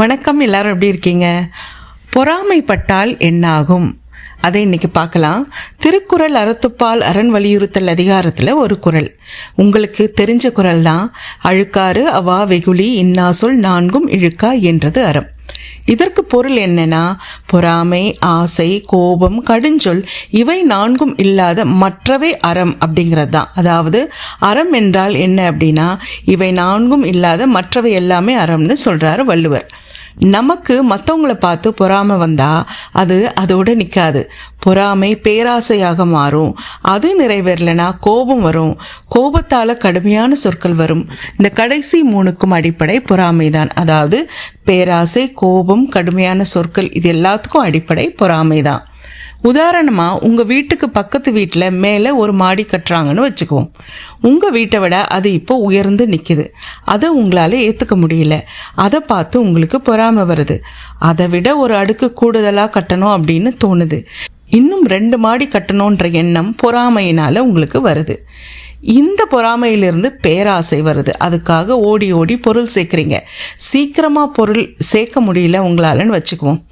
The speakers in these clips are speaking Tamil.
வணக்கம் எல்லாரும் எப்படி இருக்கீங்க? பொறாமைப்பட்டால் என்னாகும்? அதை இன்னைக்கு பார்க்கலாம். திருக்குறள் அறத்துப்பால் அரண் வலியுறுத்தல் அதிகாரத்தில் ஒரு குறள். உங்களுக்கு தெரிஞ்ச குறள் தான் அழுக்காறு அவா வெகுளி இன்னா சொல் நான்கும் இழுக்கா என்றது அறம். இதற்கு பொருள் என்னன்னா பொறாமை ஆசை கோபம் கடுஞ்சொல் இவை நான்கும் இல்லாத மற்றவை அறம் அப்படிங்கிறது தான் அதாவது அறம் என்றால் என்ன அப்படின்னா இவை நான்கும் இல்லாத மற்றவை எல்லாமே அறம்னு சொல்றாரு வள்ளுவர். நமக்கு மற்றவங்கள பார்த்து பொறாமை வந்தா அது அதோட நிற்காது பொறாமை பேராசையாக மாறும். அது நிறைவேறலைனா கோபம் வரும். கோபத்தால் கடுமையான சொற்கள் வரும். இந்த கடைசி மூணுக்கும் அடிப்படை பொறாமை தான். அதாவது பேராசை கோபம் கடுமையான சொற்கள் இது எல்லாத்துக்கும் அடிப்படை பொறாமை தான். உதாரணமாக உங்கள் வீட்டுக்கு பக்கத்து வீட்டில் மேலே ஒரு மாடி கட்டுறாங்கன்னு வச்சுக்குவோம். உங்கள் வீட்டை விட அது இப்போ உயர்ந்து நிற்கிது அதை உங்களால் ஏற்றுக்க முடியல. அதை பார்த்து உங்களுக்கு பொறாமை வருது. அதை விட ஒரு அடுக்கு கூடுதலாக கட்டணும் அப்படின்னு தோணுது. இன்னும் ரெண்டு மாடி கட்டணுன்ற எண்ணம் பொறாமையினால் உங்களுக்கு வருது. இந்த பொறாமையிலிருந்து பேராசை வருது. அதுக்காக ஓடி ஓடி பொருள் சேர்க்குறீங்க. சீக்கிரமாக பொருள் சேர்க்க முடியல உங்களாலன்னு வச்சுக்குவோம்.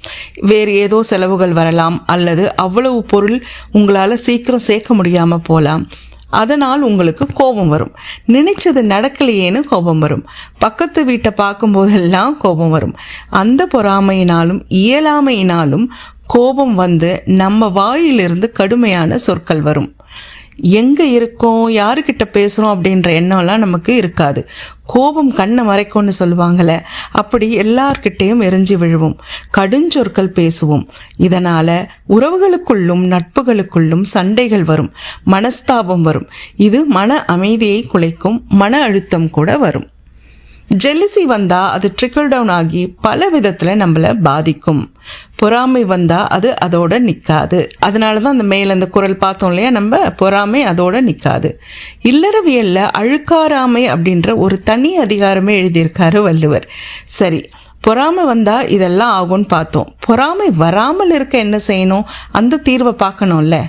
வேறு ஏதோ செலவுகள் வரலாம் அல்லது அவ்வளவு பொருள் உங்களால் சீக்கிரம் சேர்க்க முடியாமல் போகலாம் அதனால் உங்களுக்கு கோபம் வரும். நினைச்சது நடக்கலையேன்னு கோபம் வரும். பக்கத்து வீட்டை பார்க்கும்போதெல்லாம் கோபம் வரும். அந்த பொறாமையினாலும் இயலாமையினாலும் கோபம் வந்து நம்ம வாயிலிருந்து கடுமையான சொற்கள் வரும். எங்கே இருக்கோம் யாருக்கிட்ட பேசுகிறோம் அப்படின்ற எண்ணம்லாம் நமக்கு இருக்காது. கோபம் கண்ணை மறைக்கும்னு சொல்லுவாங்கள்ல அப்படி எல்லார்கிட்டேயும் எரிஞ்சு விழுவோம். கடுஞ்சொற்கள் பேசுவோம். இதனால் உறவுகளுக்குள்ளும் நட்புகளுக்குள்ளும் சண்டைகள் வரும். மனஸ்தாபம் வரும். இது மன அமைதியை குலைக்கும் மன அழுத்தம் கூட வரும். ஜெலிசி வந்தால் அது ட்ரிக்கிள் டவுன் ஆகி பல விதத்தில் நம்மளை பாதிக்கும். பொறாமை வந்தால் அது அதோட நிற்காது அதனால தான் அந்த மேலே அந்த குரல் பார்த்தோம் இல்லையா? நம்ம பொறாமை அதோட நிற்காது இல்லறவியல்ல அழுக்காராமை அப்படின்ற ஒரு தனி அதிகாரமே எழுதியிருக்காரு வள்ளுவர். சரி பொறாமை வந்தால் இதெல்லாம் ஆகும்னு பார்த்தோம். பொறாமை வராமல் இருக்க என்ன செய்யணும்? அந்த தீர்வை பார்க்கணும்ல.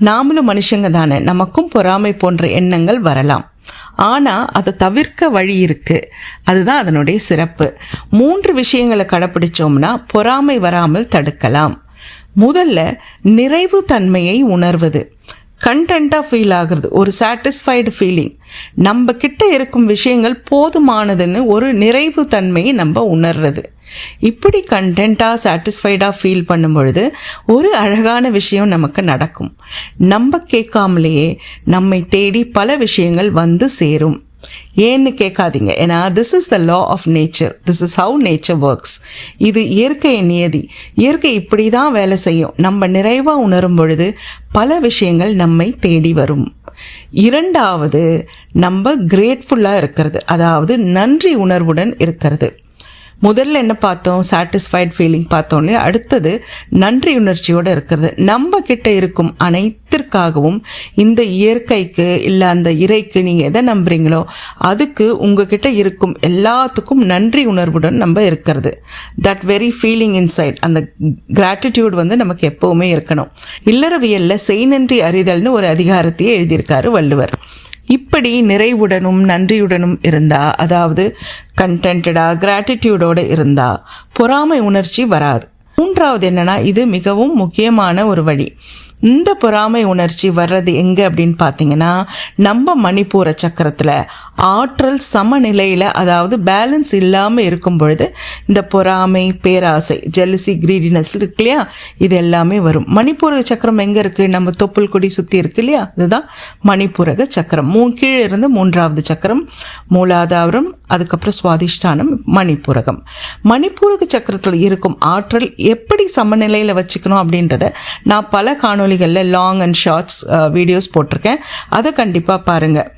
நாமளும் மனுஷங்க தானே. நமக்கும் பொறாமை போன்ற எண்ணங்கள் வரலாம். ஆனால் அதை தவிர்க்க வழி இருக்கு. அதுதான் அதனுடைய சிறப்பு. மூன்று விஷயங்களை கடைப்பிடிச்சோம்னா பொறாமை வராமல் தடுக்கலாம். முதல்ல நிறைவு தன்மையை உணர்வது. கண்டென்ட்டாக ஃபீல் ஆகுறது ஒரு சாட்டிஸ்ஃபைடு ஃபீலிங் நம்ம கிட்ட இருக்கும் விஷயங்கள் போதுமானதுன்னு ஒரு நிறைவு தன்மையை நம்ம உணர்றது. இப்படி கண்டென்ட்டாக சாட்டிஸ்ஃபைடாக ஃபீல் பண்ணும் பொழுது ஒரு அழகான விஷயம் நமக்கு நடக்கும். நம்ம கேட்காமலேயே நம்மை தேடி பல விஷயங்கள் வந்து சேரும். ஏன்னு கேட்காதீங்க. ஏன்னா this is the law of nature this is how nature works இது இயற்கையின் நியதி. இயற்கை இப்படி தான் வேலை செய்யும். நம்ம நிறைவாக உணரும் பொழுது பல விஷயங்கள் நம்மை தேடி வரும். இரண்டாவது நம்ம கிரேட்ஃபுல்லாக இருக்கிறது. அதாவது நன்றி உணர்வுடன் இருக்கிறது. முதல்ல என்ன பார்த்தோம்? சாட்டிஸ்ஃபைட் ஃபீலிங் பார்த்தோம் இல்லையா? அடுத்தது நன்றி உணர்ச்சியோடு இருக்கிறது. நம்ம கிட்ட இருக்கும் அனைத்திற்காகவும் இந்த இயற்கைக்கு இல்லை அந்த இறைக்கு நீங்கள் எதை நம்புறீங்களோ அதுக்கு உங்ககிட்ட இருக்கும் எல்லாத்துக்கும் நன்றி உணர்வுடன் நம்ம இருக்கிறது. தட் வெரி ஃபீலிங் இன்சைட் அந்த கிராட்டிடியூட் வந்து நமக்கு எப்பவுமே இருக்கணும். இல்லறவியலில் செய் நன்றி அறிதல்னு ஒரு அதிகாரத்தையே எழுதியிருக்காரு வள்ளுவர். இப்படி நிறைவுடனும் நன்றியுடனும் இருந்தா அதாவது கண்டென்டடா கிராட்டிடியூடோட இருந்தா பொறாமை உணர்ச்சி வராது. மூன்றாவது என்னன்னா இது மிகவும் முக்கியமான ஒரு வழி. இந்த பொறாமை உணர்ச்சி வர்றது எங்கே அப்படின்னு பார்த்தீங்கன்னா நம்ம மணிப்பூர சக்கரத்தில் ஆற்றல் சமநிலையில் அதாவது பேலன்ஸ் இல்லாமல் இருக்கும் பொழுது இந்த பொறாமை பேராசை ஜெலசி கிரீடினஸ் இருக்கு இல்லையா? இது எல்லாமே வரும். மணிப்பூரக சக்கரம் எங்கே இருக்குது நம்ம தொப்புள் கொடி சுற்றி இருக்கு இல்லையா? அதுதான் மணிப்பூரக சக்கரம். மூ கீழே இருந்து மூன்றாவது சக்கரம் மூலாதாரம் அதுக்கப்புறம் சுவாதிஷ்டானம் மணிப்பூரகம். மணிப்பூரக சக்கரத்தில் இருக்கும் ஆற்றல் எப்படி சமநிலையில் வச்சுக்கணும் அப்படின்றத நான் பல காணொலிகளில் லாங் அண்ட் ஷார்ட்ஸ் வீடியோஸ் போட்டிருக்கேன். அதை கண்டிப்பாக பாருங்கள்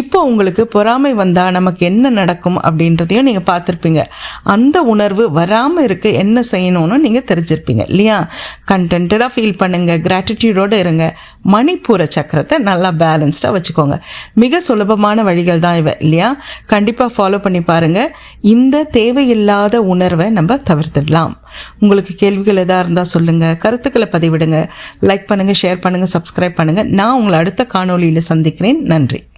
இப்போ உங்களுக்கு பொறாமை வந்தால் நமக்கு என்ன நடக்கும் அப்படின்றதையும் நீங்கள் பார்த்துருப்பீங்க. அந்த உணர்வு வராமல் இருக்க என்ன செய்யணும்னு நீங்கள் தெரிஞ்சிருப்பீங்க இல்லையா? கண்டென்டாக ஃபீல் பண்ணுங்கள் கிராட்டிடியூடோடு இருங்க. மணிப்பூர சக்கரத்தை நல்லா பேலன்ஸ்டாக வச்சுக்கோங்க. மிக சுலபமான வழிகள் தான் இவை இல்லையா? கண்டிப்பாக ஃபாலோ பண்ணி பாருங்கள் இந்த தேவையில்லாத உணர்வை நம்ம தவிர்த்துடலாம். உங்களுக்கு கேள்விகள் எதாக இருந்தால் சொல்லுங்கள் கருத்துக்களை பதிவிடுங்க. லைக் பண்ணுங்கள் ஷேர் பண்ணுங்கள் சப்ஸ்கிரைப் பண்ணுங்கள் நான் உங்களை அடுத்த காணொலியில் சந்திக்கிறேன். நன்றி.